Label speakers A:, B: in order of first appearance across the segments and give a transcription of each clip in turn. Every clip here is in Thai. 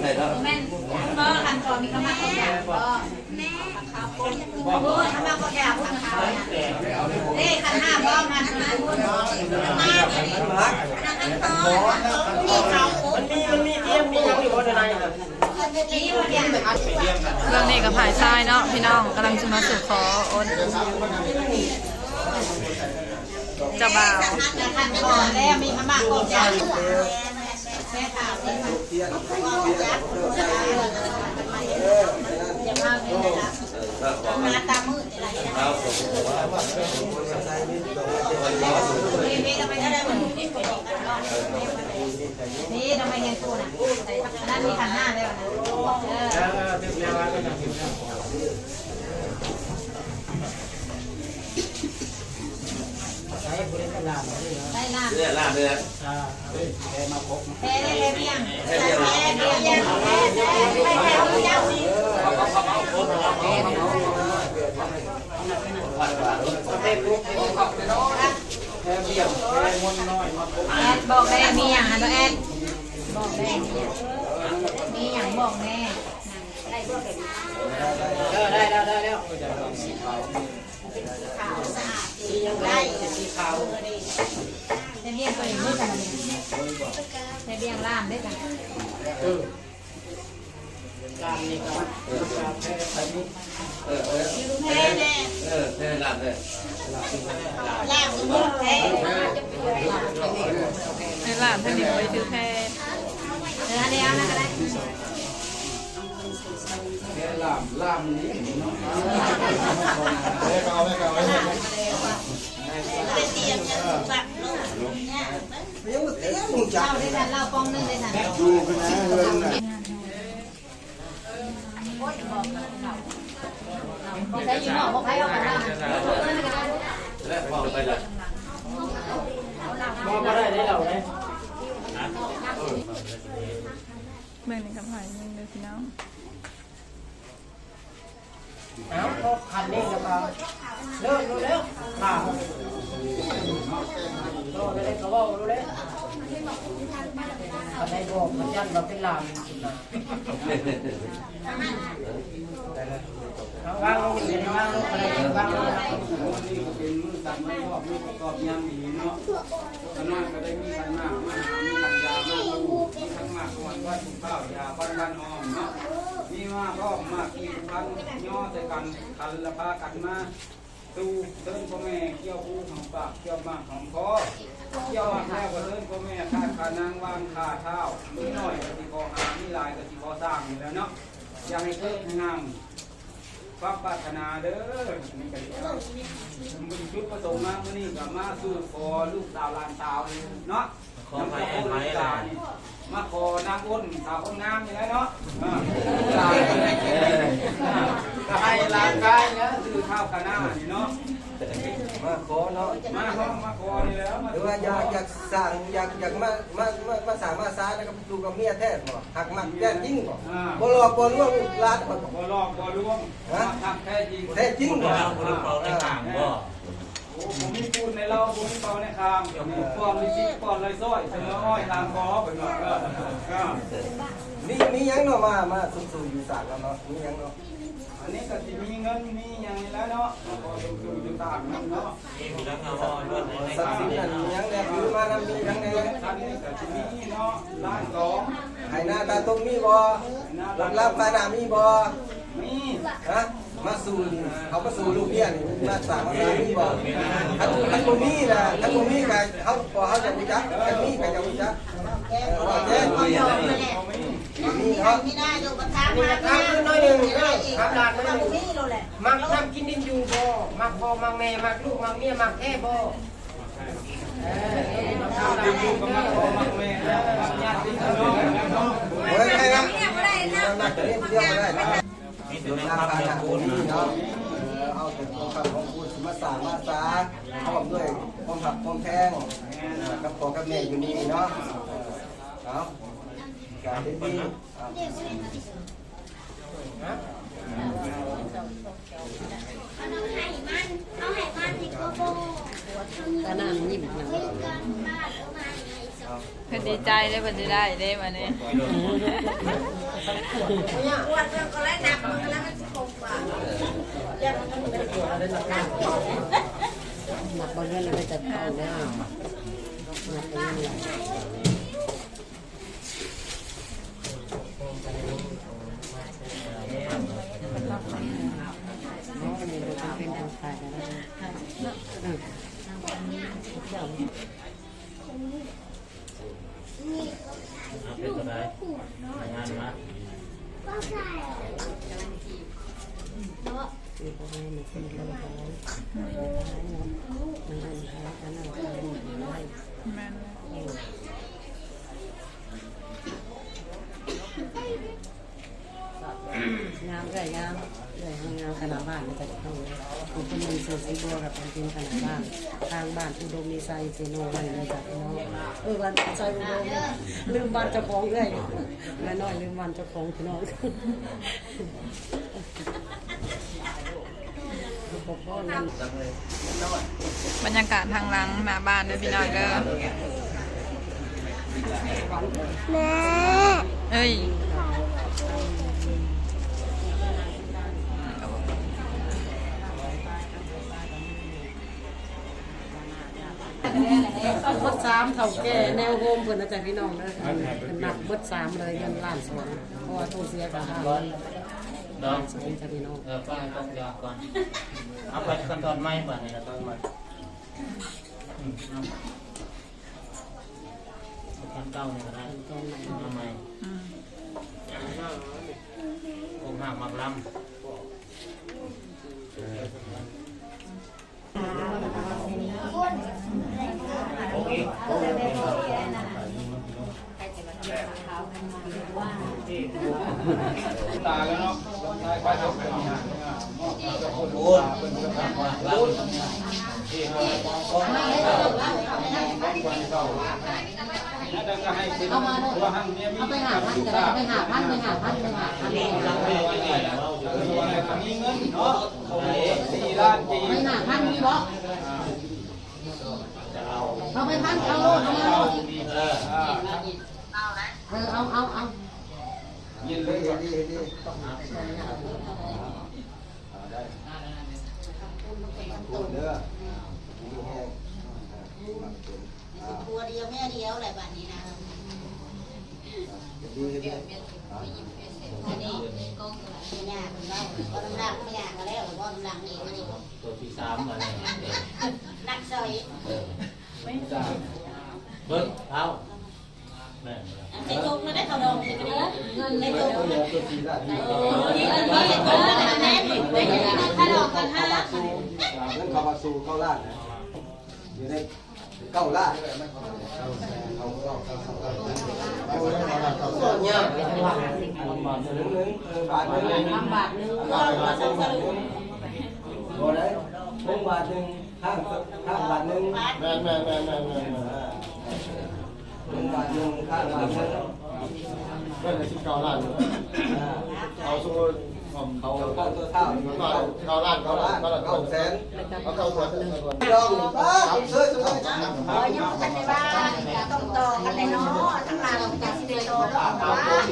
A: ใส่แล้ว
B: แม่นก็คันคอมีขมักของยาก็แม่ขาวปุ้นโอ้ยขมักของยาพูดขาวนะเอ้ขันห้าบ้องมันนะพูดมานี่เขาปุ้น
C: มีมันมีเทียมมีหยังอยู่บนในน่ะ
B: นี่วันเดียว
D: เรื่องนี้กับผายทรายเนาะพี่น้องกำลังจะมาสู่ขอโอนเจ้าบ่าว
B: ขันคอแล้วมีขมักของยาแม่ขาว นี่มันอย่ามาเป็นะมาตามืดอะไรนะ
A: ครับ
B: นี่ทำไมได้เหมือนนี่ไปดีกันรอดนี่ทำไมยังกูน่ะนั่นมีขันห้าแล้วนะเออ
C: เออถึงแล้วก็จะถึงแล้วใช้บริการลามนี่นะ
B: ได้น้ำ
A: เนี่ยลาบเนี่ย
C: อ่าเฮ้ยแกมาพบ
B: แพ้ได้แพ้เพียงแพ้เพียงแพ้เพียงแพ้แพ้แพ้แพ้เพียง
A: วัดว่า
C: ประเภทลูกแค่เบี้ยแค่มนน้อยมาพบ
B: แอดบอกแม่มีอย่างอะตัวแอดบอกแม่มีอย่างบอกแม่
C: เออได้แล้วได้แล้ว
B: ขาวสะอาด
C: สียังไงสีขาว
B: แพ้เพียงตัวนี้มืดกันแพ้เพียงล่ามด้วยกัน
C: เออการนี่ก็การแค่ไปนี่
A: เออเออ
B: แพ้แน่
A: เออแค่ลาบเนี่ย
B: ล่ามมืดแพ้
D: ในหลานท่านนี้ไปถือแพร
B: เออเดี๋ยวนะก็ได้
C: แค่ ลามลามนี่เนาะ
B: เป็นเตียงจะถูกแบบลูกเนี่ยเล่าด้วยกันเล่าปองนึงด้วยกันใช้ยี่ห้อพวกใครเอากันบ้าง
A: แล้วพอไปเลย
C: มองมาได้ได้เราได้
D: เมื่อนี้กับผายมึง เลยพี่น้อง
C: เอ้าก็คันนี้ก็มาเลิกรู้แล้วค่ะโตได้เลยก็ว่ารู้แล้วอันไหนบอกมันยันมาเป็นลามนะวางลงเรียนวางลงอะไรวางลง
E: นี่ก็เป็นมือตัดไม้พอกมือประกอบยางดีเนาะขนาดก็ได้มีขันมากมาหามีขันยามาดูมีขันมากก่อนว่าถุงข้าวยาบ้านบ้านหอมเนาะ มาพ่อมากกี่พันย่อใส่กันคันละพากันมาตูเดินพ่อแม่เกี่ยวหูของปากเกี่ยวมากของคอเกี่ยวมากแล้วก็เดินพ่อแม่ขาขานางวางขาเท้ามีหน่อยก็สิคอหามีลายก็สิคอสร้างอยู่แล้วเนาะอย่าให้เพิ่มให้งามความปรารถนาเด้อนี่ก็เดี๋ยวมีจุดประสงค์มาเมื่อนี้กับมาสู่ขอลูกสาวหลานสาวเนาะขอไปแอนไปเลย มาขอนางอ้นสาวคนงามอย่างไรเนาะอ่าหลานก็ให้หลานกายเนี่ยซื้อข้าวขาหน้านี่เนาะ
F: มาขอเนาะ
E: มาห้องมาขอนี่แล้วมา
F: หรือว่าอยากอยากสั่งอยากอยากมามามามาสั่งมาซ้าแล้วก็ดูกับเมียแท้บ่หักมักแย่จริงบ่บ่หลอกบ่ลวงร้านบ่
E: บ่หลอกบ่ลวงมาทำแท้จริง
F: แท้จริงบ่
E: โอ้ ผมมีปูนในเราผมมีเปาในคามปอนลิซิปอนลอยซ้อยเสมออ้อยตามคอไปหน่อยก็ก็
F: มีมีหยังเนาะมามาสุ่มๆอยู่สากแล้วเนาะมีหยังเนาะ
E: อันนี้ก็จะมีเงินมีอย่างนี้แล้วเนาะพอดูดูดูตามนั่นเนาะ
F: สัตว์สินนั่นมีหยังแลถือมานำมีทั้งใน
E: ท่านนี้ก็จะมีเนาะล้านสอง
F: ให้หน้าตาตรงมีบ่รับรับปานามีบ่
E: มี
F: ฮะ มาสู่นี่เขามาสู่ลูกเมียนี่มาสั่งมาซ้ามีบ่คันคันบ่มีน่ะคันบ่มีก็เขาพอเขาจะรู้จักคันมีก็จะรู้จักเออว่าแท้มี
B: ยอมไม่ได้ดูกระทะมา
C: นะครับน้อยหนึ่งเด้อครับลานน้อย
B: เรา
C: หนึ่ง
B: ได้เลย
C: มักทำกินดินอยู่บ่มักพ่อมักแม่มักลูกมักเมียมักแท้บ่เออข้าว
E: ดึ
C: ดำ
E: งดูกมาขอมาแม่มาญาติพี่น้องเนาะ
F: เฮ้ยใครนะนักเรียบเรียบมาได้ นะโดยน้ำปลาหนักคนนี้เนาะเอาแต่ของคำของคุณมาสามาสาพร้อมด้วยความหักความแพงกับพ่อกับแม่อยู่นี่เนาะเอาการที่ดี
G: ก็นั่งยิ้มน
D: เพิ่นดีใจได้เพิ่นได้เด้วันนี้
B: ปวดเรื่องก็แล้วหนักมือแล้วมันคงกว่าเรื่องมันเป็นตัวหนัก
C: หนักบางเรื่องเลยจะเข้าแล้วหนักบางเรื่อง
A: เป็นตัวไหนงานมา
D: แม่น
C: งามเลยงามเลยงามขนาดบ้านนี่ก็จะต้องคุณเป็นมือเสือสีบัวกับเป็นขนาดบ้านทางบ้านอุดมมีไซเซโนวันเลยจ้ะพี่น้องเออวันไซอุดมลืมบ้านเจ้าของเลยแม่น้อยลืมบ้านเจ้าของพี่น้อง
D: บรรยากาศทางหลังหน้าบ้านเด้อพี่น้องเด้อแม่เอ้ย
C: บดสามเท่าแก่แนวโฮมเพิ่นอาจารย์พี่น้องนะเป็นหนักบดสามเลยเงินล้านสองเพราะว่าตู้เสียกับห้าล้าน
G: ดอง
C: สองจ้ะพี่น้อง
G: เออป้าต้องยาก่อนเอาไปขั้นตอนไม้ก่อนนี่นะตอนไม้ขั้นเก้านี่ก็ได้
C: ตอนไหน
G: ทำไม
D: อืม
G: อกหักมักลำ
E: ตาแล้วเนาะไปจบแล้วเนี่ย
G: โอ้ยลำ
E: แล้วก็ให้เป็นตัวหั่นเนี่ยมีไปหาพันก็ได้ไปหาพันไปหาพันไปหาพันมีเงินเนาะสี่ล้านจี
C: ไปหาพันมีบ่ เอาไปพันเอาโลดเอามาโลด
G: เออ
C: เออเอาเอาเอา
E: ยินเล
F: เฮ็
E: ย
F: ดดีเฮ็ดดีพูดเด้อมีแห้ง
B: ตัวเดียวแม่เดียวแหละบ้านนี้นะ
F: เฮ็ดดีเฮ็ดดี
B: อันนี้ก็ยากเป็นเล่าก็น้ำหนักไม่ยากแล้วก็น้ำหนักเองอันนี้
G: ตัวที่สามมาเลย
B: นักซอย
G: เบิ้งเอาแม่
B: ในตุกมันได้เขาดองสิกันเลยเงินในตุก
F: ตัวเหลือตัวสีละดี
B: โอ้ยอันนี้ตุกอันนี้ได้ยังไงถ้าดอกกันห้า
F: สู่เรื่องเข้ามาสู่เข้าล้านนะอยู่ในเก้าล้านเข้าเข้าเข้าเข้าเข้าเข้าเข้าเนี่ย
G: บอล
F: หนึ่งหนึ่งเออบาทหนึ่ง
C: ทำบาทนึง
F: บาทบาทหนึ่งบาทหนึ่งบ่ได้หนึ่งบาทหนึ่ง ห้างห้างบาทหนึ่ง
H: แม่แม่แม่แม่แม่แม่
F: หนึ่งบาทหนึ่งห้างบาทหนึ่ง
H: เล่นในสิบเก้าล้านเอาสู้ผมเขา
F: เขาเขาตัวเท่า
H: เก้าเก้าล้าน
F: เก้า
H: เก้า
F: ล้า
H: ล้าน
F: เก้าแสน
H: เอาเก้าส่วน
F: ลองป้าเสื้อตัวนี้
B: อ๋อยังกันในบ้านต้องต่อกันเลยเนาะทั้งหลังจากสิบเนาะ
A: หาเดิน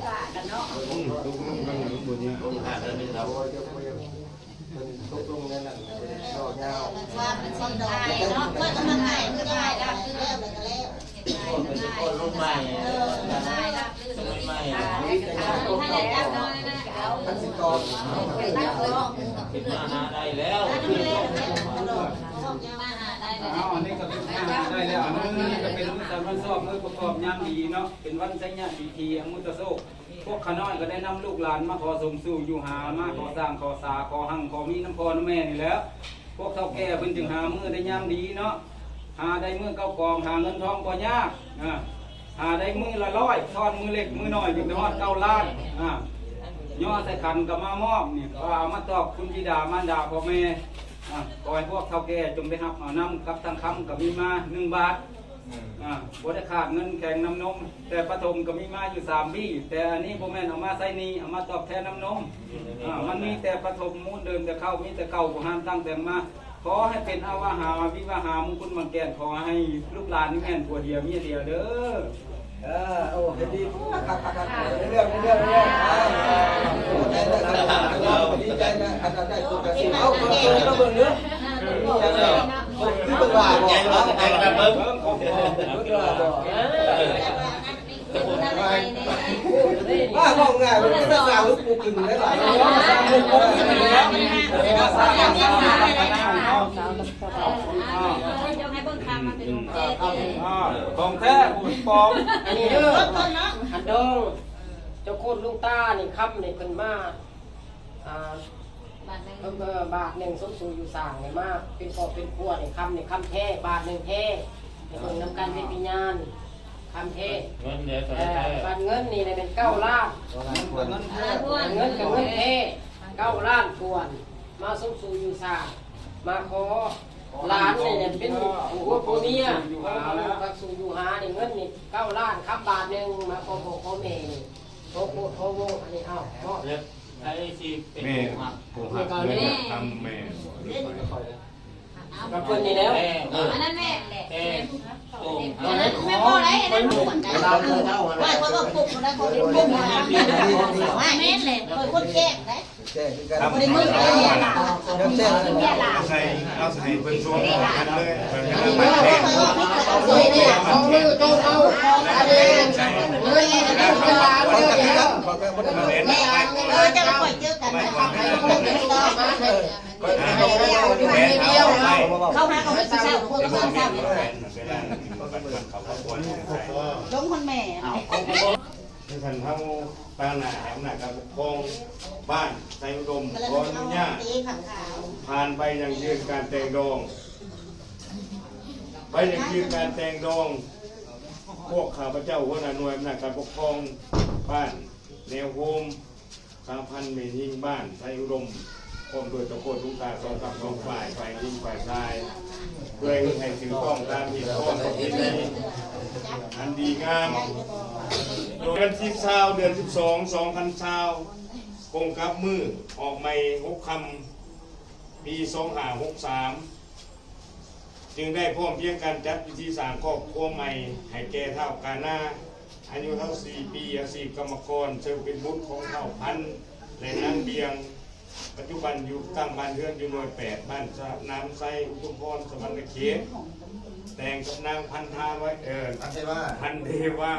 A: ไปเรา
F: ตกลงนั่นน่ะดอกยาว
B: ว่าเป็นคนดอกเนาะก็จะมาไงก็ได้แล้วคือแล้วเลยก็แล้ว
G: เป็นคนรุ่นหม่
B: เอวะเอา
F: ทักษิกร
B: ตั้งเลย
G: ขึ้นมาหา ได้แล้ว
B: นั่นไม่เล่นตลอดมาหาได้เลย
E: เอาอันนี้ก็เป็นงานได้ แล้วอันนี้ก็เป็นแต่วันสอบมือประกอบยามดีเนาะเป็นวันใช้ญาติทีอมุตโซพวกขน้อยก็ได้นำลูกหลานมาขอสมสู่อยู่หามาขอสร้างขอสาขอหั่งขอมีน้ำพอน้ำแม่นี่แล้ว พวกเฒ่าแก่เพิ่นจึงหามือได้ยามดีเนาะหาได้มือเก้ากองหาเงินทองก็ยากอ่าหาได้มือละร้อยทอนมือเล็กมือน้อยจึงได้ฮอดเก้าล้านอ่าย่อใส่ขันกับมามอบเนี่ยก็เอามาตอบคุณบิดามารดาพ่อแม่อะขอให้พวกเฒ่าแก่จงได้รับเอาน้ำกับทางคำกับมีมาหนึ่งบาท อ่าบ่ได้ขาดเงินแข่งน้ำนม แต่ปฐมก็มีมาอยู่สามปีแต่อันนี้พ่อแม่นเอามาใส่หนี้เอามาตอบแทนน้ำนมอ่ามันมีแต่ปฐมมูลเดิมแต่เข้ามีแต่เก่าบ่ห้ามตั้งแต่มาขอให้เป็นอาวาหาวิวาหามงคลมังแกนขอให้ลูกหลานนี่แม่นผัวเดียวเมียเดียวเด้อ
F: เออโอ้เห็นดีครับครับครับเรื่องเรื่องเรื่องดีใจนะขนาดได้ตัวกระสิเอาเบิ่งเบิ่งเบิ่งเนื้อที่เป็นว่าบอกเอา
G: แต่กระเบิ้ง
E: เบิ่งขอ บคุณ
F: เป็นว่าบอก
B: เป็นอะไรเนี่ย
F: ว่าบอกง่ายมันไม่สาวลูกปูกินได้หลายสาวลูกปูกินแล้วสาวสาวสาว
B: จะให้เบิ่งคำมันเป็นเจ๊เจ๊
E: อ่าของแท้ผู้ปลอม
C: อันนี้เด้อ
B: ต้นนะ
C: อันดงเจ้าโคตรลุงตานี่คำนี่เพิ่นมาอ่า
B: บาทหนึ่ง
C: เพิ่นเออบาทหนึ่งสมสูอยู่สร้างนี่มาเป็นปอบเป็นพัวนี่คำนี่คำแท้บาทหนึ่งแท้ในเบิ่งนำกันเป็นวิญญาณคำแท้
G: เงินเดือน
C: เอ
G: เท่าไหร่
C: อบัตรเงินนี่ได้เป็นเก้าล้าน
E: เงินแท้
B: ทั่ว
C: บัตรเงินกับเงินแท้เก้าล้านทวน มาสมสูอยู่สร้างมาขอหลานนี่เนี่ยเป็นผัวผัวเมียบักสูอยู่หานี่เงินนี่เก้าล้านคำบาทหนึ่งมาขอพ่อขอแม่นี่โทโคโทวงอันนี้เอ้าเนาะ
G: เลือก ไอ้ที่เป็น
I: แม่
G: ผู้หัก
I: ผมหักเงินทำแม่
C: กับเพิ่นนี่แล้ว
G: แม่เออ
B: อันนั้นแม่แหละ
G: แม่โอ้
B: อันนั้นไม่พอไรอันนั้นหมดใจว่าคนก็ปลุกคนนั้นคนนี้ปลุกมาว่าแม่เลยคนคนแก่ได้
F: แจ้งกัน
I: ทำ
B: คนนี้มึงเลยเนี่ยล่ะ
F: ยังแจ้ง
B: แก่ล่ะ
I: เอาใส่เอาใส่เป็นช่วงกันเลยเป็น
B: อันนี้
I: มั
B: ไม่
I: น
B: พ
I: แห้
B: อง เขาสวยเขามือโตเอาอะไรเลยอันนี้จะลา
F: ขอ
B: เลย
F: กัน
B: แล้ว
F: ขอกันบ่ได้
I: มาเล่น
B: แม่
I: ไป
B: เช่าให้เขาเดินต่อมาเลย
I: แม่เดียวไป
B: เขาหาเขาไม่เศร้าคนก็เศร้าล้มคนแม่
I: ที่ท่านเฮาตานาแหมหน้าการปกคงบ้านไทยอุดม
B: ก็เลย
I: ขอนุญาต
B: ตีขังขา
I: ผ่านไปยังยืนการแต่งดอง ไปยังยืนการแต่งดอง พวกข้าพเจ้าหัวหน้าหน่วยอำนาจการปกครองบ้าน แนวโฮมสาพันเมยิงบ้านไทยอุดมพร้อมด้วยตะโกนลุงตาสองกับสองฝ่ายฝ่ายยิงฝ่ายชาย เพื่อให้ถือต้องตามที่ต้องประเพณีอันดีงามโดยเดือนที่เช้าเดือนสิบสองสองพันเช้ากงกับมือออกใหม่หกคำปีสองห้าหกสาม จึงได้พร้อมเพรียงการจัดพิธีสร้างครอบครัวใหม่ ให้แก่เท่ากาหน้าอายุเท่าสี่ปีอาชีพกรรมกรเชิงเป็นบุตรของเท่าพันธุ์และนางเบียง ปัจจุบันอยู่ตั้งบ้านเรือนอยู่หน่วยแปดบ้านสระน้ำไซอุทุมพรสวรรค์เขตแต่งกับนางพันธาไว้เออ
F: อันที่ว่า
I: พันเทวา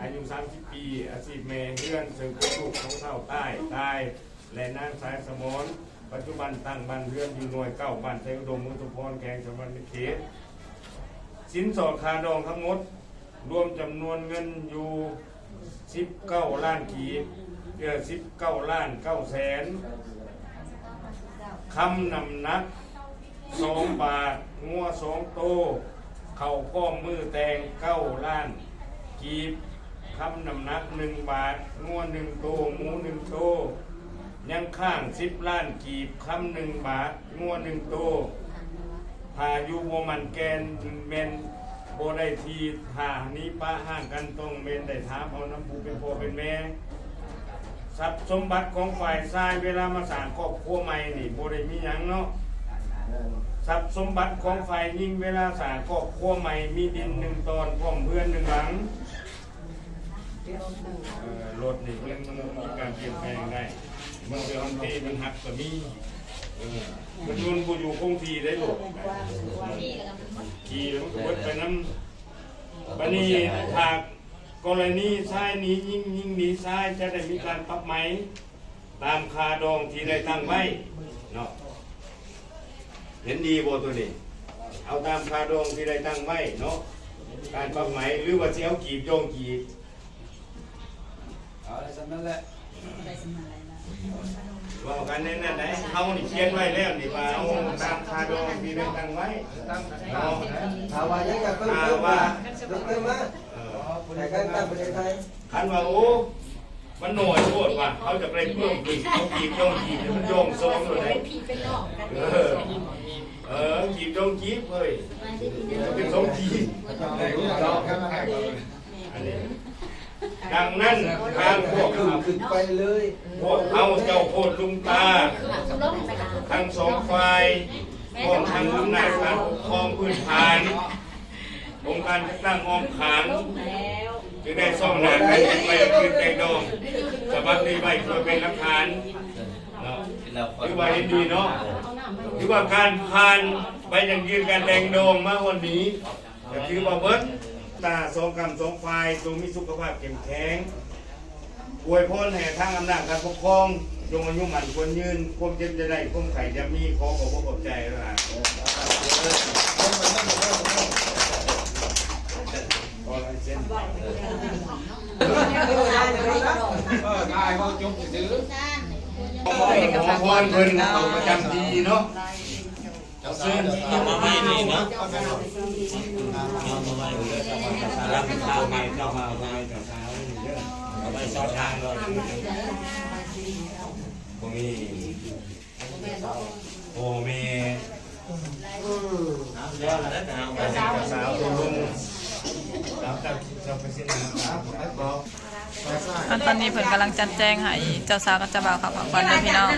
I: อายุ30ปีอาชีพเมเฮือนสืบเป็นลูกของเท่าใต้ใต้และนางสายสมร ปัจจุบันตั้งบ้านเรือนอยู่หน่วยเก้าบ้านไทยอุดมมุตุพรแกงสวรรค์เขตสินสอดคาดองทั้งหมด รวมจำนวนเงินอยู่19ล้านกีบเกือ19ล้าน9แสนคำนำหนักสองบาทงัวสองโต เข่าก้อมมือแตงเก้าล้านกีบคำนำหนักหนึ่งบาทงัวหนึ่งโตหมูหนึ่งโต ยังข้างสิบล้านกีบคำหนึ่งบาทงัวหนึ่งโตพายุโมมันแกนเมนโบได้ทีหานี้ป้าห่างกันต้องเมนได้ถามเอาน้ำผูเป็นพ่อเป็นแม่ทรัพย์สมบัติของฝ่ายซ้ายเวลามาสร้างครอบครัวใหม่นี่โบได้มีหยังเนาะทรัพย์สมบัติของฝ่ายยิ่งเวลาสร้างครอบครัวใหม่มีดินหนึ่งตอนพร้อมเพื่อนหนึ่งหลังเอ่อรถนี่เพิ่นมีการเปลี่ยนแปลงได้เมื่อเดือนที่มันหักก็มีเออมันยุนบูอยู่คงทีได้หลบขี่แล้วมันก็เบิดไปน้ำบันนี้หากกรณีซ้ายนี้ยิ่งยิ่งหนีซ้ายจะได้มีการปรับไหม ตามคาดองที่ได้ตั้งไว้เนาะเห็นดีบ่ตัวนี้ เอาตามคาดองที่ได้ตั้งไว้เนาะการปรับไหมหรือว่าสิเอากีบโยงกีบ
E: เอาอะไรสักนั่นแหละ
I: ว่ากันในนั้นไหนเฮานี่เขียนไว้แล้วนี่ว่าเอาตามคาดองที่ได้ตั้งไว้
E: ตั้ง
I: เนา
F: ถามว่ายังอยากเพิ่มเติมมาเพิ่มเติมมา
I: เออ
F: แต่การตั้งประเทศไทย
I: คันว่าโอ้มันหน่อยโทษว่าเขาจะไปเพิ่มกีบเอากีบโยงกีบมันโยงโซนเลย
B: เป็นหลอกกัน
I: เออกีบโยงกีบเฮ้ยเป็นสองกีบอันนี้ ดังนั้นทางพวก
F: ขึ้นขึ้นไปเลย
I: พวกเอาเจ้าโคตรลุงตา ทั้งสองฝ่าย
B: แม่
I: ครองทางอำนาจการปกครองพื้นฐานองค์การตั้งอ้อมขางจึงได้ซ่อมหนากันไปคืนแดงดองสบับนี้ไว้เพื่อเป็นหลักฐานถือว่าเห็นดีเนาะถือว่าการผ่านไปอย่างยืนการแดงดองมาวันนี้ก็ถือว่าเบิด ตาสองกำสองฝ่ายจงมีสุขภาพเข้มแข็งอวยพรให้ทางอำนาจการปกครองจงอายุหมันควรยืนความเจ็บจะได้ความไข่จะมีขอขอบพระคุณใจนะฮะขอลายเซ็น
E: เออตายเขาจบซื้อ
I: ขอพรเพิ่นเอาประจำปีเนาะ
G: รับข้าวใหม่เข้ามาไปแต่เช้าเอาไปซอสทางเลยผมมีโอ้มีแล้วแล้วแต่เอาไป
I: สาตัวลุงสาวจากชาวเปเซ็นต์นะครับบอก
D: อันตอนนี้เพิ่นกำลังจัดแจงให้เจ้าสาวกับเจ้าบ่าวเขับผักวันเด้อพี่น้อง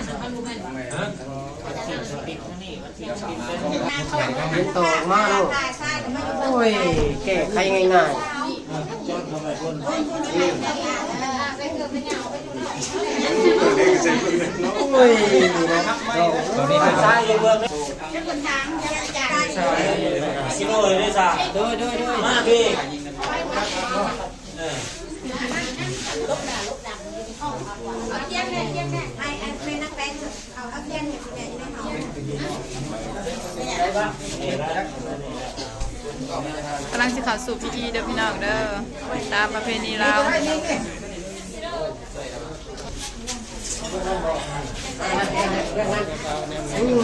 C: เป็นโตมากลูกโอ้ยแก้ไขง่ายๆโอ้ยนะครับ
G: ตอนนี้เป็นซ้ายอยู่เบื้องซิโน่เลยด้จ้ะ
C: โดยโดยโดย
G: มาพี่เอา
B: เทียนเลยเทียนเลยไอ้ไอ้ไม่นักแป้งเอาเอาเทียนเนี่ยเนี่ยไม่เอา
D: กำลังสิเขาสู่พิธีเด้อพี่น้องเด้อตามประเพณีลาว
C: อืม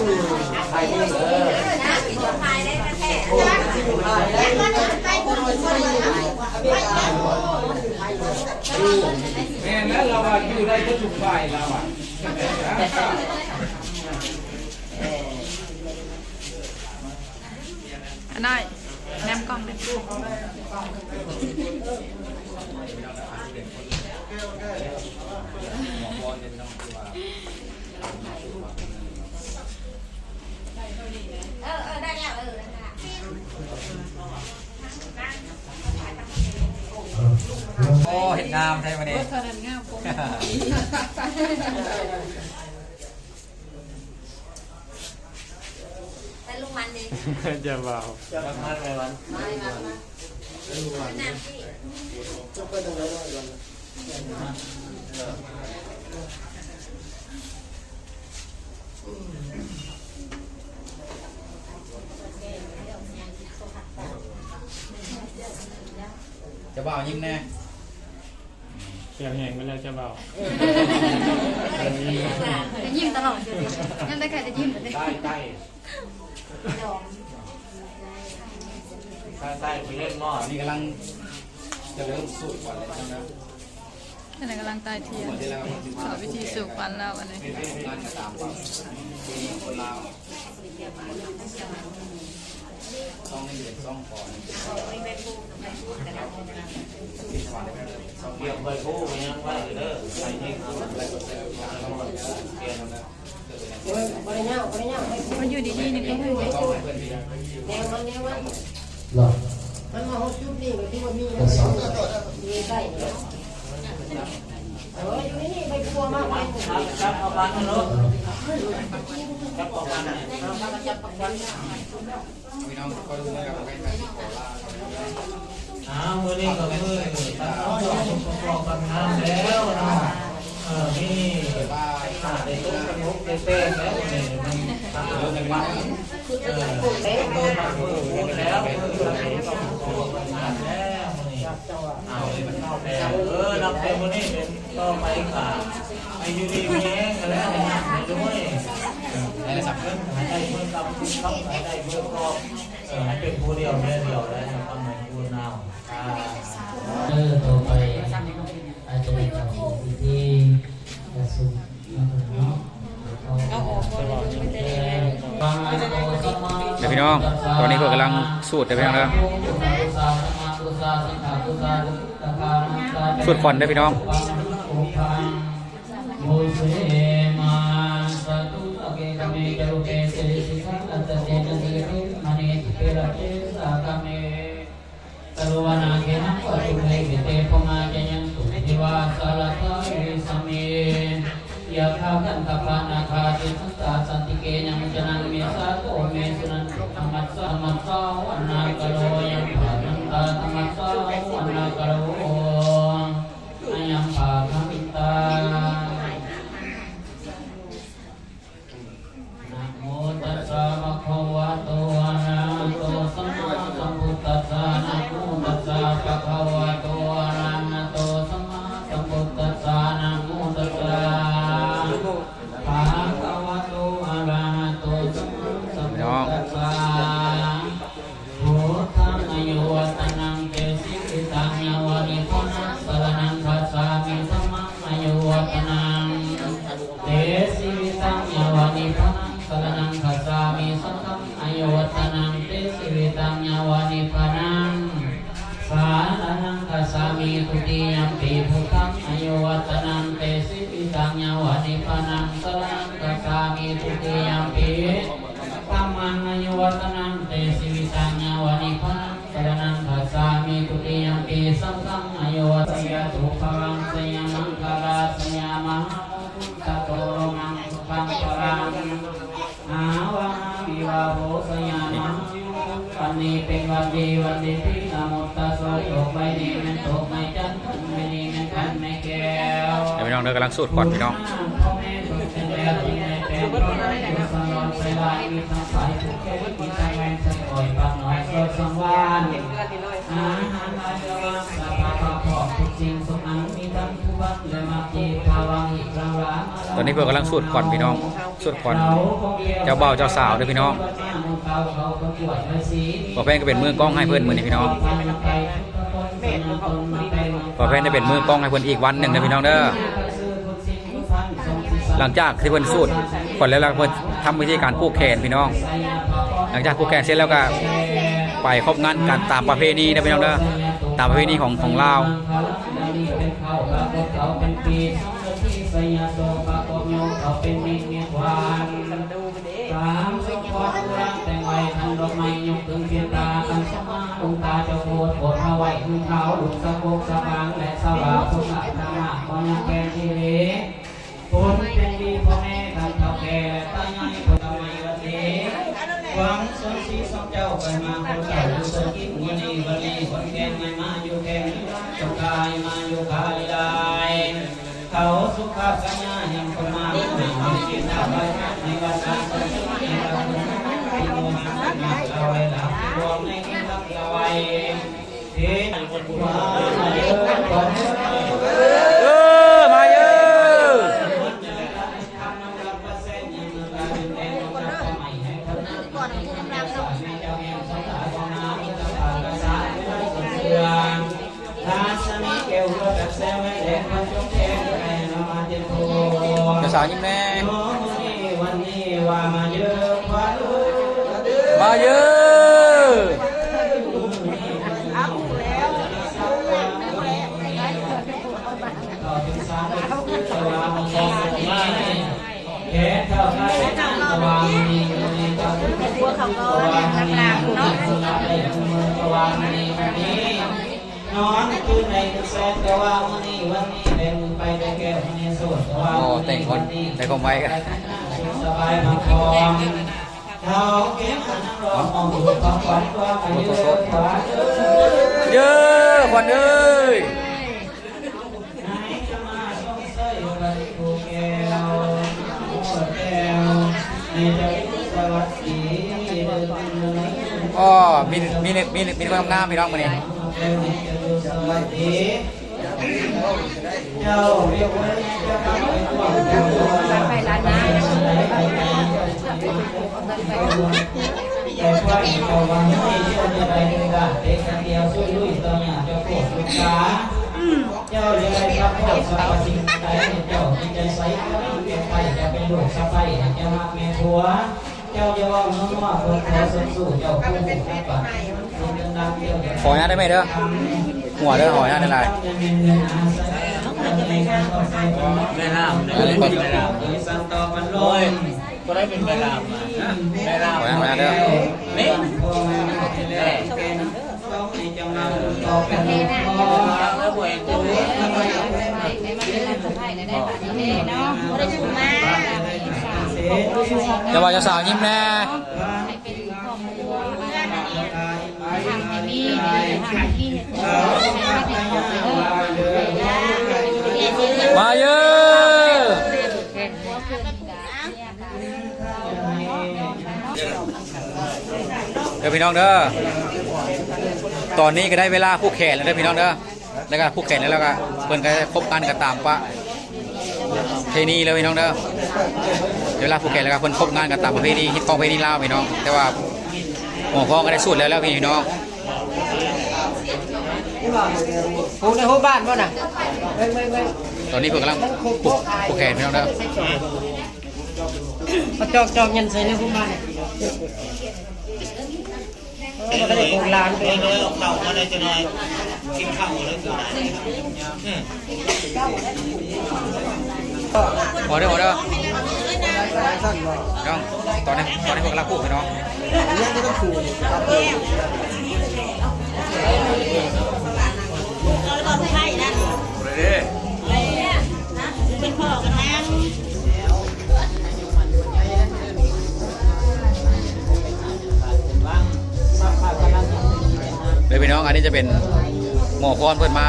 C: ไปนี่เออ
B: นะมีตัวพาแท้แล้วเลยนะ
E: แม่นั้นเราอะอยู่ได้ก็ถูกฝ่ายเราอะ
D: นน้อยแนมกล้องเด้อ
B: เออเออได้แล้วเออ
E: โอ้เห็นงามใช่ไหมเนี่ย
B: แต่ลุงมั นดี
I: จะเบา
G: จะมาไปวัน
B: น้ำที่
E: จะบ่าวยิ้มแน่
I: เสียงแหงไปแล้วจะเบา
J: จะยิ้มตลอดเลยยังได้ใครจะยิ้มเลย
G: ใต้ใต้ใต้ใต้ไปเล่นหม้อ
E: นี่กำลังจะเริ่มสูตรก่อนเลยใช่ไหม
D: อันนั้นกำลังใต้เทียนข้าพิธีสู่ขวัญแล้วอันนี้
E: ร้านจะตามก่อนมีคนลาวต้องให้เด็กต้องก่อน
G: เกี่ยวใบผู้ยังไว้เด้อใส่นี่คืออะไรก็เจอทั้งหมดเปลี่ยนแล้ว
C: มั
D: นอยู่ดีๆนี่ก็คือ
C: แนวมันแนวมัน
H: หรอ
C: มันมาหกจุดนี่ก็ที่ว่ามีนะมีใส่เนี่ยเอออยู่นี่ไปกลัวมากไป
G: ครับครับเอาบ้านนะลูกครับเอาบ้านนะ
E: พี่น้องคอยดูนะครับใครใครที่ขอลา
G: อ้าวมือนี้ก็มือตั้งต้องประกอบกันงานแล้วนะเออนี่
E: บ้า
G: ขาดในตุ้งกระมุกเต้ๆแล้วนี่มันทำเอาแต่ว่าเออเต้ๆมาพูดแล้วมือเราเห็นก็โอ้มันงานแล้วนี่เอาเลยมันเข้าแล้วเออนับเป็นมือนี้เป็นก็ไปขาไปอยู่ดีมีเองแล้วเนี่ยไม่ด้วย
E: ได้สับเพิ่ม
G: ได้เมื่อกำลังเข้าไปได้เมื่อก็เออให้เป็นผู้เดียวแม่เดียวแล้วทำไมผู้นาวอ่า
K: เออต่อไป เดี๋
L: ยวพี่น้อง ตอนนี้ก็กำลังสูดเดี๋ยวพี่น้องแล้วสูตควันได้พี่น้อง
K: ตะวนาเกนังปะทุเรกิเตมาเจยังสุนิวาสาตา ยภาคันตปานาคาติสันตาสันติเกยังจนังเมสาโตเมสุนันธรรมัสสะมัสสะวันนากโล มิทุติยัมปีธัมมังอายุวัตนังเตสิวิตังยาวานิพนังสรณังคัสสามิทุติยัมปีสังฆังอายุวัตยาตุภวังสยามังคาราสยามหาตะโตโรมังสุขังปรังอาวาวิวาโหสยามะวันนี้เป็นวันดีวันดีที่นะโมตัสสะตกใบนี้มันตกไม่จันทร์ไม่นี้มันคันไม่แก้ว
L: เดี๋ยวพี่น้องเดินกำลังสูตรก่อนพี่น้อง
K: พ่ ใส่ลายมีทั้งสายทุกแก่มีทั้งแมงสังก่อยปากน้อยสดสังวานอาหารอาเจวังสัพพะพะพอกทุกสิ่งสุขังมีทั้งทุบักและมาเจีภาวังอิกรังรา
L: ตอนนี้เพื่อนกำลังสูตรก่อนพี่น้องสูตรก่อนเจ้าเบ่าวเจ้าสาวด้วยพี่น้องพอแพนก็เป็นมือกล้องให้เพื่อนมือนี้พี่น้องพอแพนจะเป็นมือกล้องให้เพื่อนอีกวันหนึ่งนะพี่น้องเด้อหลังจากที่เพื่อนสูตรก่อนแล้วเพื่อน ทำวิธีการผูกแขนพี่น้อง หลังจากผูกแขนเสร็จแล้วก็ไปครบงานกันตามประเพณีนะพี่น้องเด้อตามประเพณีของของลาวสามสุขวัตรังแต่งไว้ทันดอกไม้ยกตึงเพียนตาอันสมาดวงตาเจ้าโคตรโคตรมาไว้ขึ้นเขาดุสะโพกสะบางและสวาสุขะธรรมะมยังแก ไปมาคนเจ้าอยู่สกินวันนี้วันนี้คนแกงไม่มาอยู่แกงนี่ละจงกายมาอยู่กายได้เขาสุขกัญญาแห่งคนมาไม่มีกินเอาไว้ในวันนั้นในวันนั้นที่โมหันมาเอาไว้หลับรวมในที่รักเอาไว้เทนมา สาวยิ้มแน่
K: วันนี้ว่ามาเยอะ
L: มาเยอะ
K: ต่องสามสว่างมองมาแค่เท่าไรสว่างนี้นี้ก็สว่างนี้เนาะสว่างนี้สว่างนี้วันนี้นอนคืนในคืนแสนก็ว่าวันนี้วัน
L: โอ้
K: วัน
L: แต่ง
K: นี้
L: ค
K: วันนนี้
L: แต่งคมไว้กัน
K: สบายมาพร้อมเขาเก็บขันรอมองดูความฝันว่าไปเยอะกว่าเดิม
L: เยอะขวัญเอ้ยอ๋อมีมีมีมีความงามพี่น้องมาเนี่ย
K: เจ้าเรียกว่าเจ้าไปร้านน้ำแต่ว่าอีกวันนี้เจ้าจะไปด้วยกันเด็กเดียวช่วยลุยตัวเนี่ย เจ้าปวดลูกค้าเจ้าเรียกอะไรครับพ่อสาวสิ่งใดเจ้าที่ใจใสก็เป็นไปจะเป็นลูกสะใภ้จะมาแม่ผัวเจ้าจะว่าเมื่อว่าคนขอสู้สู้เจ้าผู้ผู้ให้ปัดคนดังๆเจ้าจะ
L: ขออนุญาตได้ไหมเด้อ หัวเด้อขออนุญาตได้ไร
G: ไม่ล่าม
L: เออ
G: ไม่ล่าม
K: สันตอมันล
G: โอ้ย
K: อย
G: ก็ได้เป็นไม่ล่ามมาไม่ล่าม
L: ขออนุญาตขออนุญาตเด้อ
G: นี่
K: นี่ต้องมีจังหวะ
G: ก็เป็นลูกพ่อ
K: แล้วบ่เห็นตัว
L: จะว่าจะสาวยิ้มแน่ มาเยอะเดี๋ยวพี่น้องเด้อ ตอนนี้ก็ได้เวลาผู้แข่งแล้วเด้อพี่น้องเด้อ แล้วก็ผู้แข่งแล้วแล้วก็เพิ่นก็คบกันก็ตามปะเพณีเลยพี่น้องเด้อเวลาผู้แข่งแล้วก็เพิ่นคบงานกันตามประเพณีฮิตของประเพณีลาวพี่น้อง แต่ว่าหมอพ่อก็ได้สูตรแล้วแล้วพี่น้อง
C: ผูในหัวบ้านบ่น่ะเบิ่งเบิ่งเบิ่ง
L: ตอนนี้เพิ่นกำลังปลุกผู้แข่งพี่น้องเด้อ
C: มาจอกจอกยันใส่ในหัวบ้านเนี่ยเออบ่ได้ผูกหลานตัวเล
K: ยเอาเข่ามาได้จะน่อยกินข้าวเลยคือได้
L: หมอเด้อหมอเด้อน้องตอนนี้ตอนนี้พิ่นกำลังปลุกพี่น้อง
F: ยังไม่ต้องขู่
B: เราตอนไข่นะเป็นพ่อกันนะ
L: เลยพี่น้องอันนี้จะเป็นหมอพรเพิ่อนมา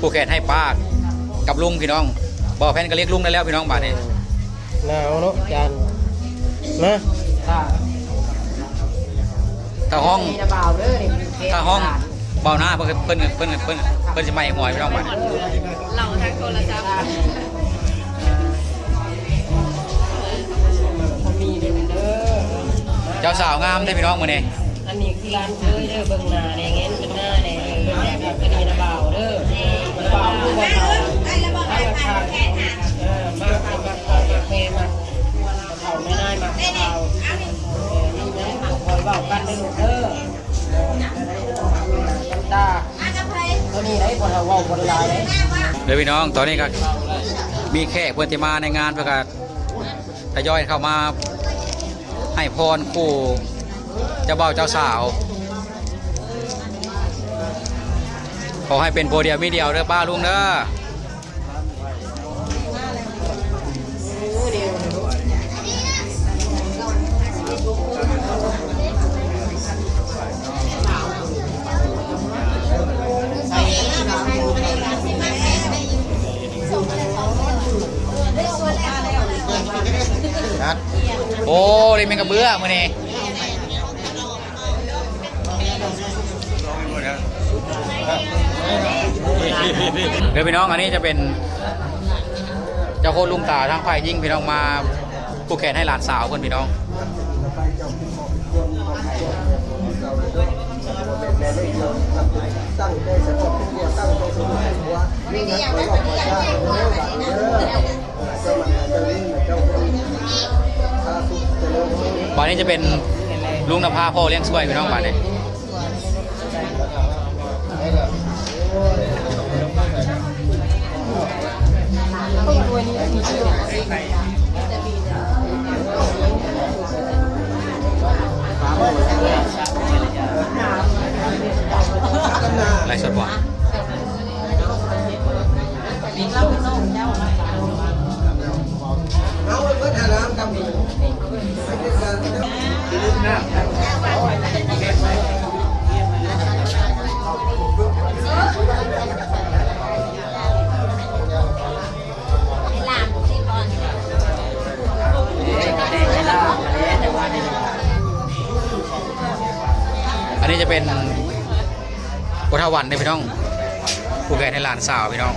L: ผู้แข่งให้ป้ากับลุงพี่น้องบ่แพนก็เรียกลุงได้แล้วพี่น้องบาดนี้
C: หนาวเนาะจานมา ถ้า
L: ถ้าห้อง
C: มีระเบาเด้อนี่
L: ถ้าห้องเบาหน้าเพิ่นเพิ่นเพิ่นเพิ่นเพิ่นสิมาให้หมอยพี่น้องบาด
M: เราทางโทรศัพท์
C: มีเด้อเด้อ
L: เจ้าสาวงามได้อพี่น้องมื้อนี้
C: อันนี้คือร้านเคยเด้อเบิ่งหน้าแดงเงี้ยเป็นหน้าแดงแบบกระดีระเบาเด้อระเบาคือบ่เขาถ้าราคาเออมากมากมากมากเพมากเขาไม่ได้มากเขา เว้ากันเด้ลูกเด้อตาตัวนี้ได้บ่เท่าเว้าบ่ได้หลายเด้
L: เด้อพี่น้องตอนนี้ก็มีแขกเพิ่นที่มาในงานเพิ่นก็ทยอยเข้ามาให้พรคู่เจ้าบ่าวเจ้าสาวขอให้เป็นโพเดียวมีเดียวเด้อป้าลุงเด้อ โอ้ได้แมงกระเบื้อมือนี้เดี๋ยวพี่น้องอันนี้จะเป็น เจ้าโคตรลุงตาทางฝ่ายยิ่งพี่น้องมาผู้แขนให้หลานสาวเพื่อนพี่น้อง
F: ตั้งใจสงบเพียวตั้งใจสงบหัวนี่นะขอบอกขอชาติเด้อบัดเด้อเจ้ามัน
L: บานนี้จะเป็นลุงนภาพ่อเลี้ยงช่วยพี่น้องบานนี้ไรสดบ่
F: เอา พุ
L: ทธวันเนี่ยพี่น้องผู้แก่ในหลานสาวพี่น้อง